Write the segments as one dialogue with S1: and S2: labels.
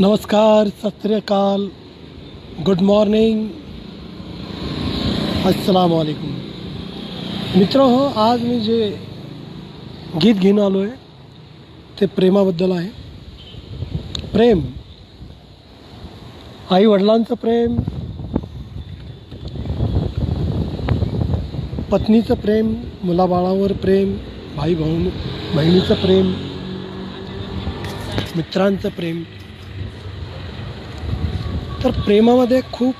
S1: नमस्कार सत अकाल। Good morning अस्सलाम मित्र हो आज मी जे गीत घेऊन आलो आहे ते प्रेमाबद्दल आहे. प्रेम। आई वडिलांचं प्रेम। पत्नीचं प्रेम मुलाबाळावर प्रेम भाई भाऊ बहिणीचं प्रेम मित्रांचं प्रेम. तर प्रेमामध्ये खूप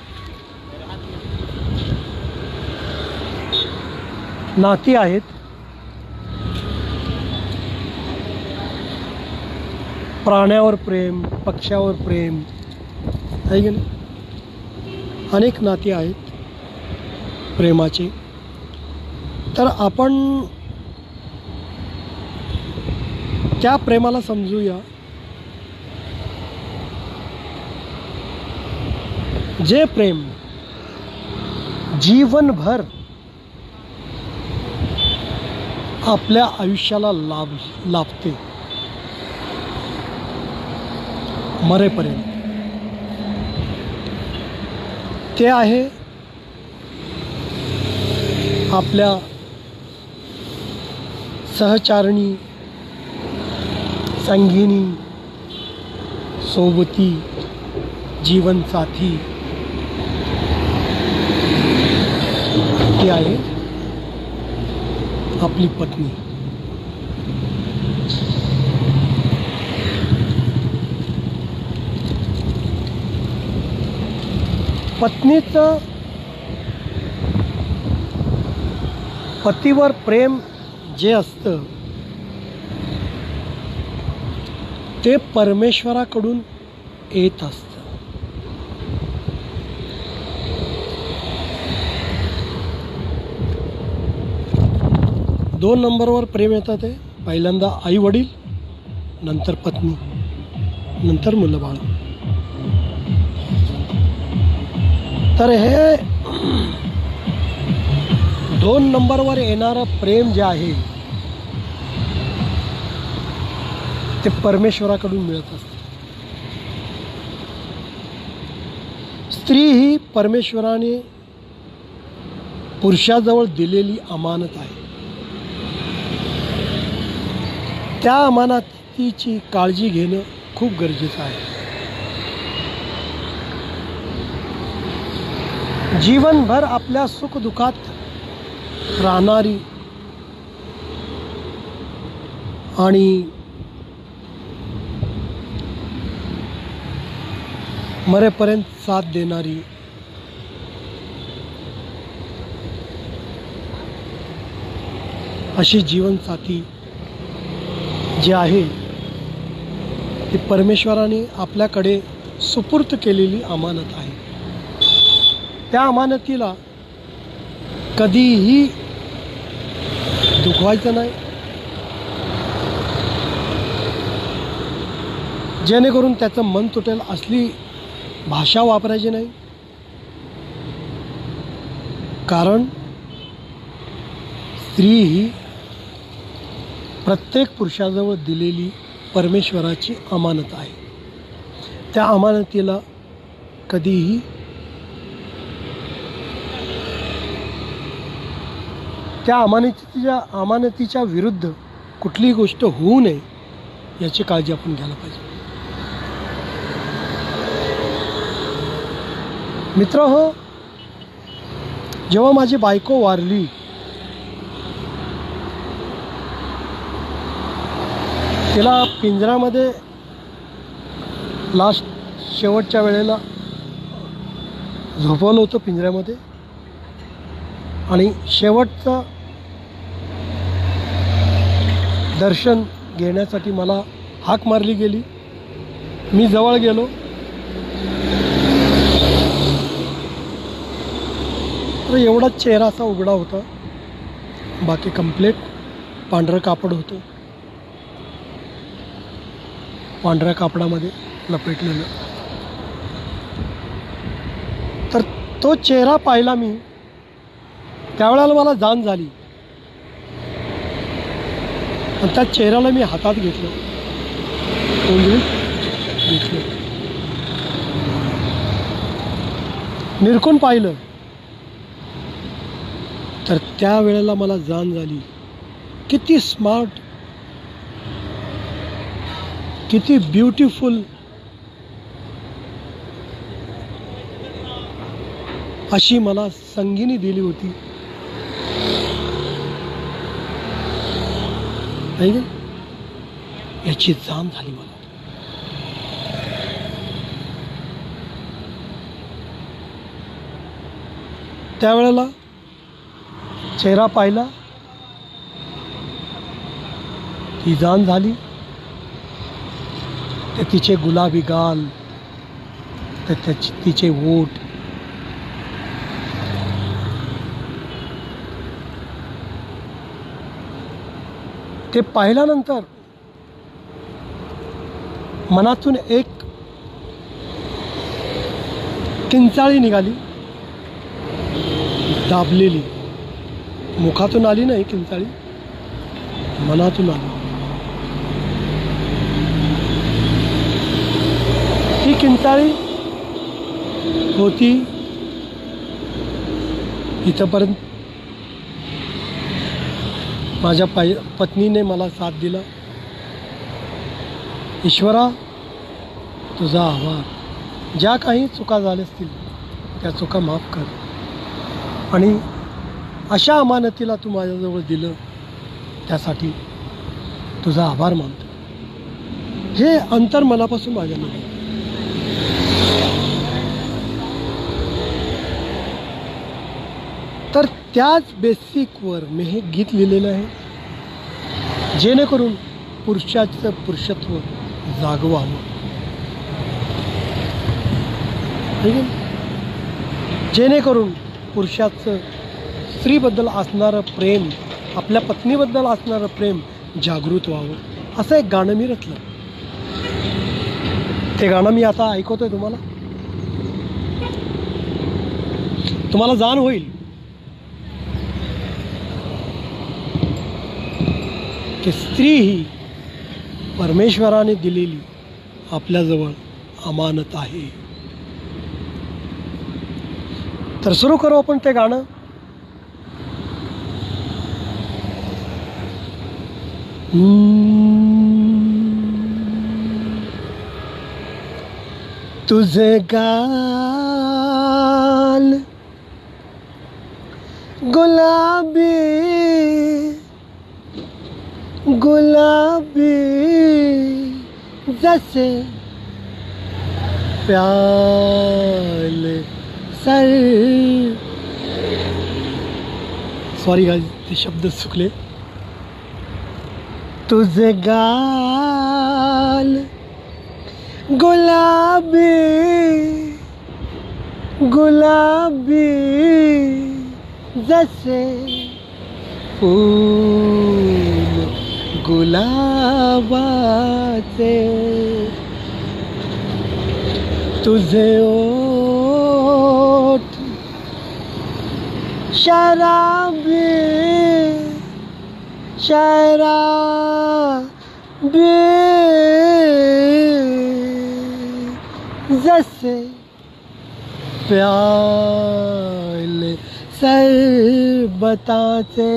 S1: नाती आहेत. प्राण्यावर प्रेम पक्ष्यावर प्रेम आहे की नाही? अनेक नाती आहेत प्रेमाची. तर आपण त्या प्रेमाला समजूया. जे प्रेम जीवनभर आपल्या आयुष्याला लाभ लाभते मरेपर्यंत. ते आहे आपल्या सहचारणी संगिनी सोबती जीवनसाथी. ती आहे आपली पत्नी. पत्नीचं पतीवर प्रेम जे असतं ते परमेश्वराकडून येत असतं. दोन नंबरवर प्रेम येतं ते पहिल्यांदा आई वडील नंतर पत्नी नंतर मुलं बाळ. तर हे दोन नंबरवर येणारं प्रेम जे आहे ते परमेश्वराकडून मिळत असते. स्त्री ही परमेश्वराने पुरुषाजवळ दिलेली अमानत आहे. त्या अमानतीची काळजी घेणं खूप गरजेचं आहे. जीवनभर आपल्या सुखदुःखात राहणारी आणि मरेपर्यंत साथ देणारी अशी जीवनसाथी जे आहे ती परमेश्वराने आपल्याकडे सुपूर्त केलेली अमानत आहे. त्या अमानतीला कधीही दुखवायचं नाही. जेणेकरून त्याचं मन तुटेल असली भाषा वापरायची नाही. कारण स्त्री ही प्रत्येक पुरुषाजवळ दिलेली परमेश्वराची अमानत आहे. त्या अमानतीला कधीही त्या अमानतीच्या अमानतीच्या विरुद्ध कुठलीही गोष्ट होऊ नये याची काळजी आपण घ्यायला पाहिजे. मित्र हो जेव्हा माझी बायको वारली तिला पिंजऱ्यामध्ये लास्ट शेवटच्या वेळेला झोपवलं होतं पिंजऱ्यामध्ये. आणि शेवटचं दर्शन घेण्यासाठी मला हाक मारली गेली. मी जवळ गेलो. तर एवढाच चेहरा असा उघडा होता. बाकी कंप्लेट पांढरं कापड होतं. पांढऱ्या कापडामध्ये लपेटलेलं. तर तो चेहरा पाहिला मी. त्यावेळेला मला जाण झाली. आणि त्या चेहऱ्याला मी हातात घेतलं. कोंडीत घेतलं. निरखून पाहिलं. तर त्यावेळेला मला जाण झाली. किती स्मार्ट किती ब्युटिफुल अशी मला संगीनी दिली होती. नाही का? याची जाण झाली मला. त्यावेळेला चेहरा पाहिला. ती जाण झाली. ते तिचे गुलाबी गाल तर त्याचे तिचे ओठ ते पाहिल्यानंतर मनातून एक किंचाळी निघाली. दाबलेली. मुखातून आली नाही किंचाळी. मनातून आली. चिंताळी होती इथंपर्यंत. माझ्या पाय पत्नीने मला साथ दिला. ईश्वरा तुझा आभार. ज्या काही चुका झाल्या असतील त्या चुका माफ कर. आणि अशा अमानतीला तू माझ्याजवळ दिलं त्यासाठी तुझा आभार मानतो. हे अंतर मनापासून माझ्या नाही तर त्याच बेसिकवर मी हे गीत लिहिलेलं आहे. जेणेकरून पुरुषाचं पुरुषत्व जागवावं. जेणेकरून पुरुषाचं स्त्रीबद्दल असणारं प्रेम आपल्या पत्नीबद्दल असणारं प्रेम जागृत व्हावं. असं एक गाणं मी रचलं. ते गाणं मी आता ऐकवतोय तुम्हाला. तुम्हाला जाण होईल. की स्त्री ही परमेश्वराने दिलेली आपल्याजवळ अमानत आहे. तर सुरू करू आपण ते गाणं. तुझे गाल गुलाबी गुलाबी जसे प्याल सर। सॉरी गाय ते शब्द चुकले तुझे गाल गुलाबी गुलाबी जसे फूल। गुलाबाचे. तुझे ओठ शराबी शराबी. जसे प्याले सरबताचे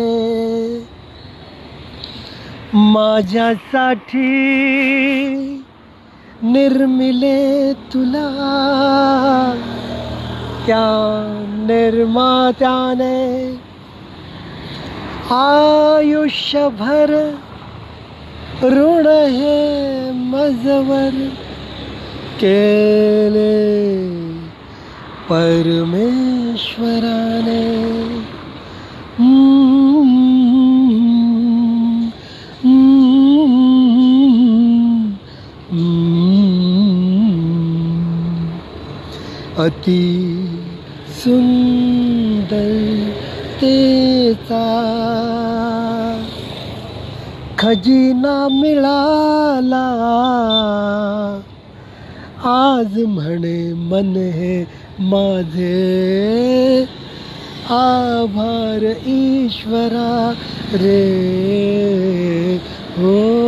S1: माझ्यासाठी निर्मिले तुला. त्या निर्मात्याने आयुष्यभर ऋण हे मजवर केले. परमेश्वराने अति सुंदर तेचा खजिना मिळाला. आज म्हणे मन हे माझे. आभार ईश्वरा रे. हो.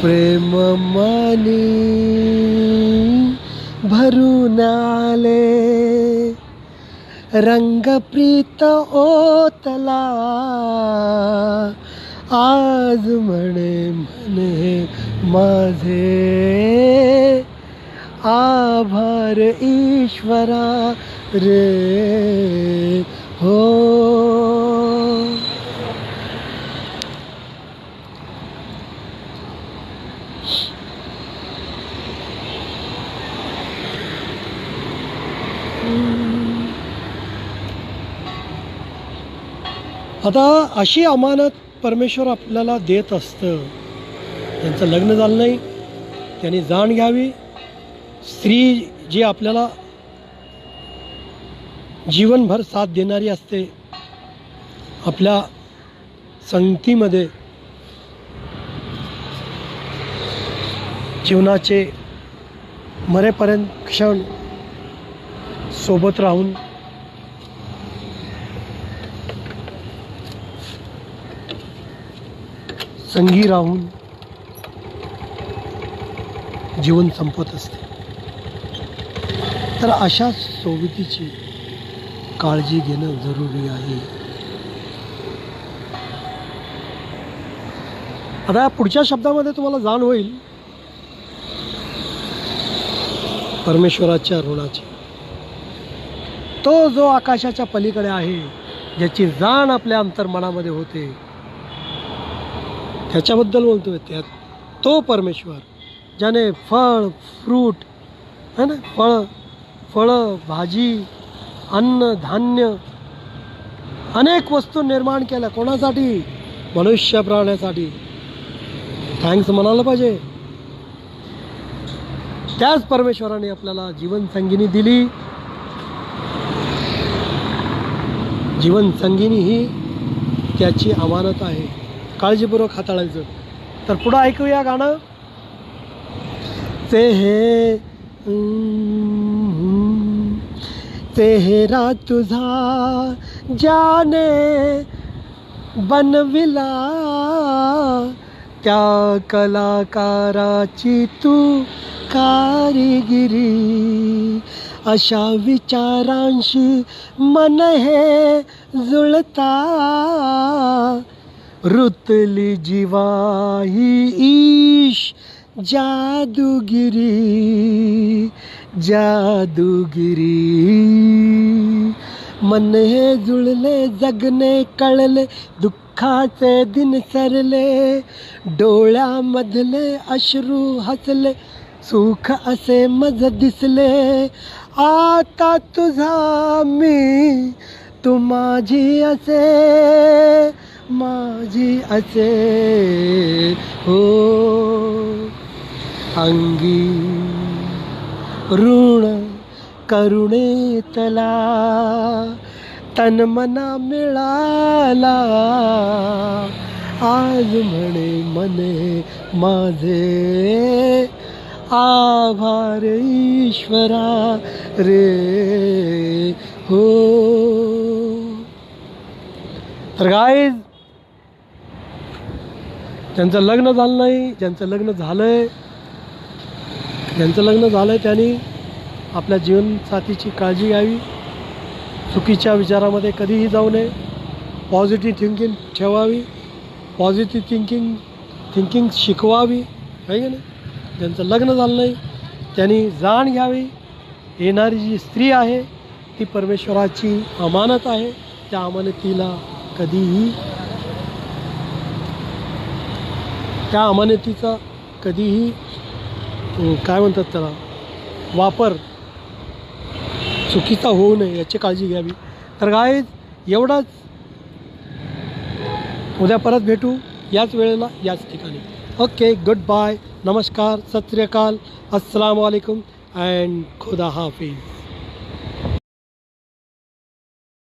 S1: प्रेम मानी. भरून आले रंगप्रीत ओतला। आज म्हणे म्हणे माझे आभार ईश्वरा रे हो। आता अशी अमानत परमेश्वर आपल्याला देत असतं. त्यांचं लग्न झालं नाही. त्यांनी जाण घ्यावी. स्त्री जी आपल्याला जीवनभर साथ देणारी असते आपल्या संगतीमध्ये जीवनाचे मरेपर्यंत क्षण सोबत राहून संगी राहून जीवन संपत असते. तर अशा सोबतीची काळजी घेणं जरुरी आहे. आता या पुढच्या शब्दामध्ये तुम्हाला जाण होईल. परमेश्वराच्या ऋणाची. तो जो आकाशाच्या पलीकडे आहे ज्याची जाण आपल्या अंतर्मनामध्ये होते ह्याच्याबद्दल बोलतो आहे त्यात तो परमेश्वर ज्याने फळ फ्रूट है ना फळ फळं भाजी अन्न धान्य अनेक वस्तू निर्माण केल्या कोणासाठी? मनुष्य प्राण्यासाठी. थँक्स म्हणायला पाहिजे. त्याच परमेश्वराने आपल्याला जीवनसंगिनी दिली. जीवनसंगिनी ही त्याची अमानत आहे. काळजीपूर्वक हाताळायचं. तर पुढं ऐकूया गाणं. ते हे तेहरा तुझा जाने बनविला त्या कलाकाराची तू कारिगिरी. अशा विचारांशी मन हे जुळता. रुतली जीवाही ईश जादूगिरी जादूगिरी। मन हे जुळले जगणे कळले दुःखाचे दिन सरले डोळ्यामधले अश्रू हसले सुख असे मज दिसले। आता तुझा मी तू माझी असे। माझी असे हो. अंगी ऋण करुणेतला तन मना मिळाला. आज म्हणे मने माझे आभार ईश्वरा रे हो. तर गाईज ज्यांचं लग्न झालं नाही ज्यांचं लग्न झालंय ज्यांचं लग्न झालंय त्यांनी आपल्या जीवनसाथीची काळजी घ्यावी. चुकीच्या विचारामध्ये कधीही जाऊ नये. पॉझिटिव्ह थिंकिंग ठेवावी. पॉझिटिव्ह थिंकिंग थिंकिंग शिकवावी. आहे की नाही? ज्यांचं लग्न झालं नाही त्यांनी जाण घ्यावी. येणारी जी स्त्री आहे ती परमेश्वराची अमानत आहे. त्या अमानतीला कधीही त्या अमानतीचा कधीही काय म्हणतात त्याला वापर चुकीचा होऊ नये याची काळजी घ्यावी. तर काय एवढाच. उद्या परत भेटू. याच वेळेला याच ठिकाणी. ओके गुड बाय नमस्कार. सत अस्सलाम वालेकुम अँड खुदा हाफिज.